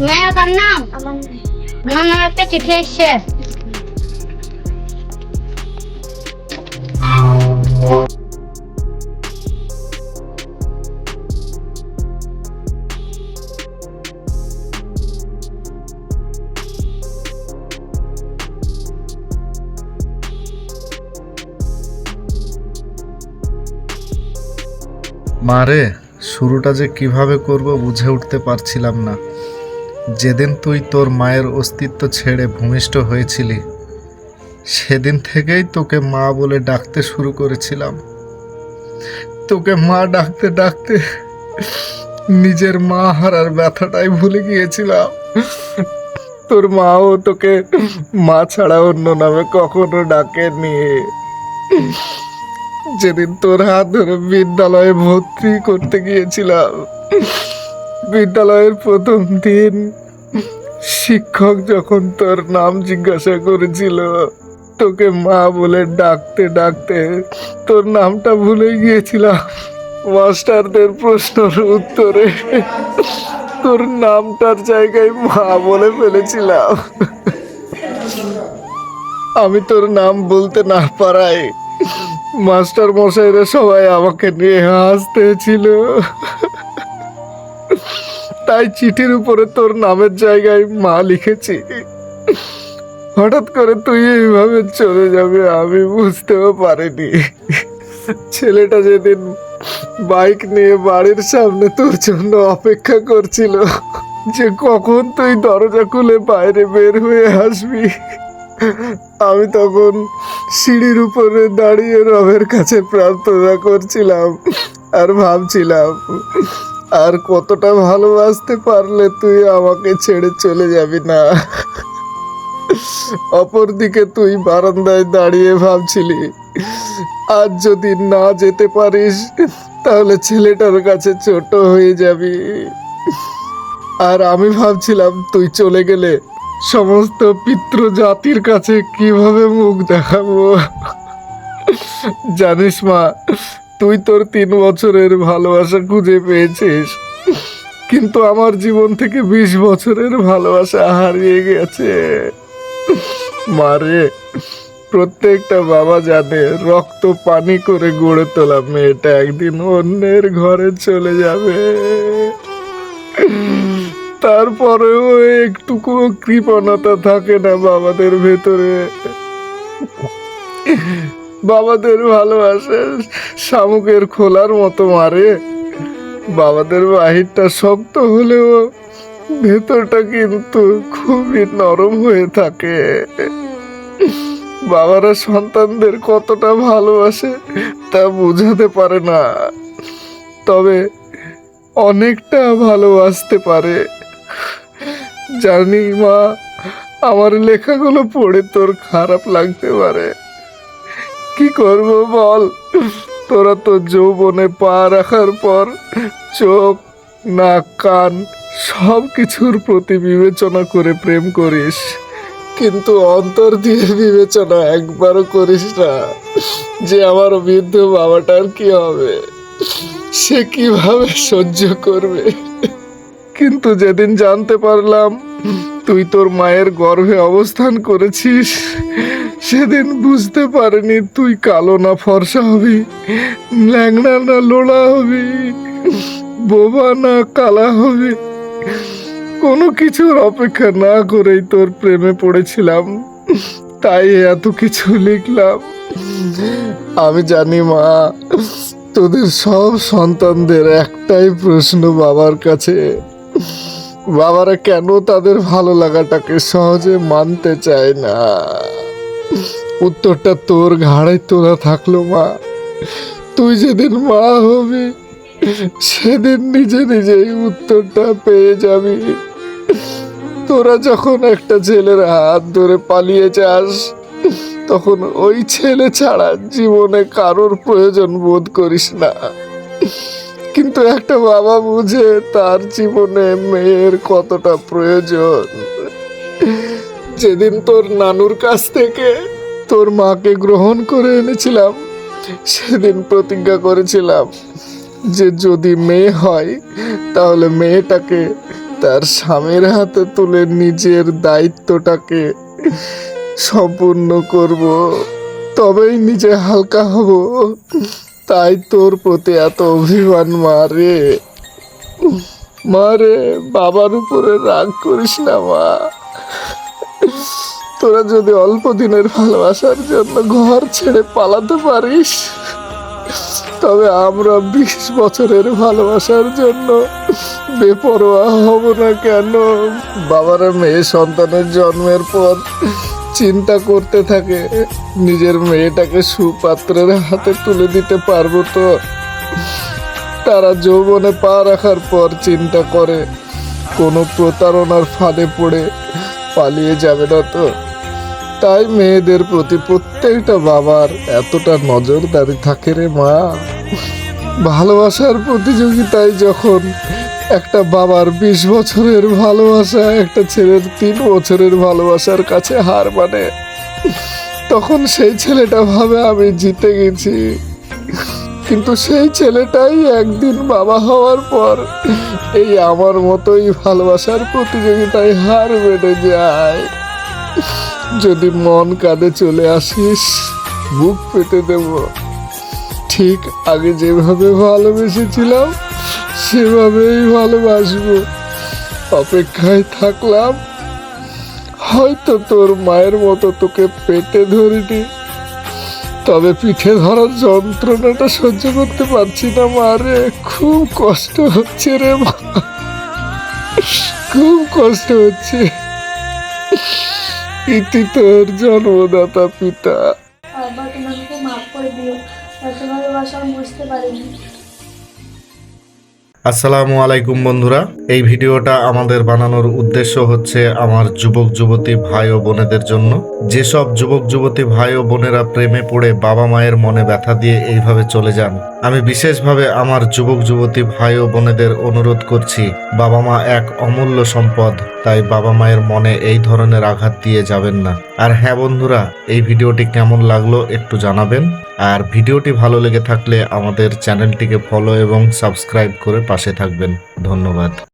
মেয়ে তার নাম আমার আমার নাম একটা চিঠি এসছে মারে শুরুটা যে কীভাবে করব বুঝে উঠতে পারছিলাম না। যেদিন তুই তোর মায়ের অস্তিত্ব ছেড়ে ভূমিষ্ঠ হয়েছিলি, সেদিন থেকেই তোকে মা বলে ডাকতে শুরু করেছিলাম। তোকে মা ডাকতে ডাকতে নিজের মা হারার ব্যথাটাই ভুলে গিয়েছিলাম। তোর মাও তোকে মা ছাড়া অন্য নামে কখনো ডাকেনি যেদিন তোর হাত ধরে বিদ্যালয়ে ভর্তি করতে গিয়েছিলাম, বিদ্যালয়ের প্রথম দিন শিক্ষক যখন তোর নাম জিজ্ঞাসা করেছিল, তোকে মা বলে ডাকতে ডাকতে তোর নামটা ভুলে গিয়েছিলাম। মাস্টারদের প্রশ্নের উত্তরে তোর নামটার জায়গায় মা বলে ফেলেছিলাম। আমি তোর নাম বলতে না পারায় মাস্টার মশাইরা সবাই আমাকে নিয়ে হাসতেছিল। তাই চিঠির উপরে তোর নামের জায়গায় মা লিখেছি। হঠাৎ করে তুই এইভাবে চলে যাবে, আমি বুঝতেও পারিনি। ছেলেটা যেদিন বাইক নিয়ে বাড়ির সামনে তোর জন্য অপেক্ষা করছিল, যে কখন তুই দরজা খুলে বাইরে বের হয়ে আসবি। আমি তখন সিঁড়ির উপরে দাঁড়িয়ে রবের কাছে প্রার্থনা করছিলাম আর ভাবছিলাম, আর কতটা ভালোবাসতে পারলে তুই আমাকে ছেড়ে চলে যাবি না? অপরদিকে তুই বারান্দায় দাঁড়িয়ে ভাবছিলি, আজ যদি না যেতে পারিস, তাহলে ছেলেটার কাছে ছোট হয়ে যাবি। আর আমি ভাবছিলাম, তুই চলে গেলে সমস্ত পিতৃ জাতির কাছে কীভাবে মুখ দেখাবো? জানিস মা, তুই তোর তিন বছরের ভালোবাসা খুঁজে পেয়েছিস, কিন্তু আমার জীবন থেকে বিশ বছরের ভালোবাসা হারিয়ে গেছে। মারে প্রত্যেকটা বাবা জানে রক্ত পানি করে গড়ে তোলা মেয়েটা একদিন অন্যের ঘরে চলে যাবে। তারপরেও একটুকু কৃপণতা থাকে না বাবাদের ভেতরে। বাবাদের ভালোবাসে শামুকের খোলার মতো মারে। বাবাদের বাহিরটা শক্ত হলেও ভেতরটা কিন্তু খুবই নরম হয়ে থাকে। বাবারা সন্তানদের কতটা ভালোবাসে তা বোঝাতে পারে না। তবে অনেকটা ভালোবাসতে পারে। জানি মা, আমার লেখাগুলো পড়ে তোর খারাপ লাগতে পারে। কি করব বল? তোরা তো যৌবনে পা রাখার পর চোখ, নাক, কান সব কিছুর প্রতি বিবেচনা করে প্রেম করিস। কিন্তু অন্তর দিয়ে বিবেচনা একবারও করিস না যে আমার বৃদ্ধ বাবাটার কি হবে, সে কীভাবে সহ্য করবে? কিন্তু যেদিন জানতে পারলাম তুই তোর মায়ের গর্ভে অবস্থান করেছিস, সেদিন বুঝতে পারিনি তুই কালো না ফর্সা হবি, ল্যাংড়া না লোড়া হবি, বোবা না কালা হবি। কোনো কিছুর অপেক্ষা না করেই তোর প্রেমে পড়েছিলাম, তাই এত কিছু লিখলাম। আমি জানি মা, তোদের সব সন্তানদের একটাই প্রশ্ন বাবার কাছে। বাবারা, কেন তাদের ভালো লাগাটাকে সহজে মানতে চায় না? উত্তরটা তোর ঘাড়ে তোলা থাকল, মা। তুই যেদিন মা হবি, সেদিন নিজে নিজেই উত্তরটা পেয়ে যাবি। তোরা যখন একটা ছেলের হাত ধরে পালিয়ে যাস, তখন ওই ছেলে ছাড়া জীবনে কারোর প্রয়োজন বোধ করিস না। কিন্তু একটা বাবা বুঝে তার জীবনে মেয়ের কতটা প্রয়োজন। যেদিন তোর নানুর কাছ থেকে তোর মাকে গ্রহণ করে এনেছিলাম, সেদিন প্রতিজ্ঞা করেছিলাম যে যদি মেয়ে হয়, তাহলে মেয়েটাকে তার স্বামীর হাতে তুলে নিজের দায়িত্বটাকে সম্পূর্ণ করব, তবেই নিজে হালকা হব। তাই তোর প্রতি এত অভিমান মারে মারে বাবার উপরে রাগ করিস না, মা। তোরা যদি অল্প দিনের ভালোবাসার জন্য ঘর ছেড়ে পালাতে পারিস, তবে আমরা বিশ বছরের ভালোবাসার জন্য বেপরোয়া হব না কেন? বাবারা মেয়ে সন্তানের জন্মের পর চিন্তা করতে থাকে, নিজের মেয়েটাকে সুপাত্রের হাতে তুলে দিতে পারব তো? তারা যৌবনে পা রাখার পর চিন্তা করে, কোনো প্রতারণার ফাঁদে পড়ে পালিয়ে যাবে না তো? তাই মেয়েদের প্রতি প্রত্যেকটা বাবার এতটা নজরদারি থাকে রে মা। ভালোবাসার প্রতিযোগিতায় যখন একটা বাবার বিশ বছরের ভালোবাসা, একটা ছেলের তিন বছরের ভালোবাসার কাছে হার মানে। তখন সেই ছেলেটা ভাবে আমি জিতে গেছি। কিন্তু সেই ছেলেটাই একদিন বাবা হওয়ার পর এই আমার মতোই ভালোবাসার প্রতিযোগিতায় হার বেড়ে যায়। যদি মন কাঁধে চলে আসিস, বুক পেতে দেব। ঠিক আগে যেভাবে ভালোবেসেছিলাম সেভাবেই ভালোবাসবো। অপেক্ষায় থাকলাম। হয়তো তোর মায়ের মতো তোকে পেটে ধরিনি। তবে পিঠে ধরার যন্ত্রণাটা সহ্য করতে পারছি না, মা রে। খুব কষ্ট হচ্ছে রে, মা। খুব কষ্ট হচ্ছে। ইতি তোর জন্মদাতা পিতা। আমাকে মাফ করে দিও। এত ভালোবাসা বুঝতে পারিনি। আসসালামু আলাইকুম বন্ধুরা। এই ভিডিওটা আমাদের বানানোর উদ্দেশ্য হচ্ছে আমার যুবক, যুবতী ভাই ও বোনেদের জন্য। যেসব যুবক, যুবতী ভাই ও বোনেরা প্রেমে পড়ে বাবা মায়ের মনে ব্যথা দিয়ে এইভাবে চলে যান, আমি বিশেষভাবে আমার যুবক, যুবতী ভাই ও বোনেদের অনুরোধ করছি, বাবা মা এক অমূল্য সম্পদ, তাই বাবা মায়ের মনে এই ধরনের আঘাত দিয়ে যাবেন না। আর হ্যাঁ বন্ধুরা, এই ভিডিওটি কেমন লাগল একটু জানাবেন। আর ভিডিওটি ভালো লেগে থাকলে আমাদের চ্যানেলটিকে ফলো এবং সাবস্ক্রাইব করে পাশে থাকবেন। ধন্যবাদ।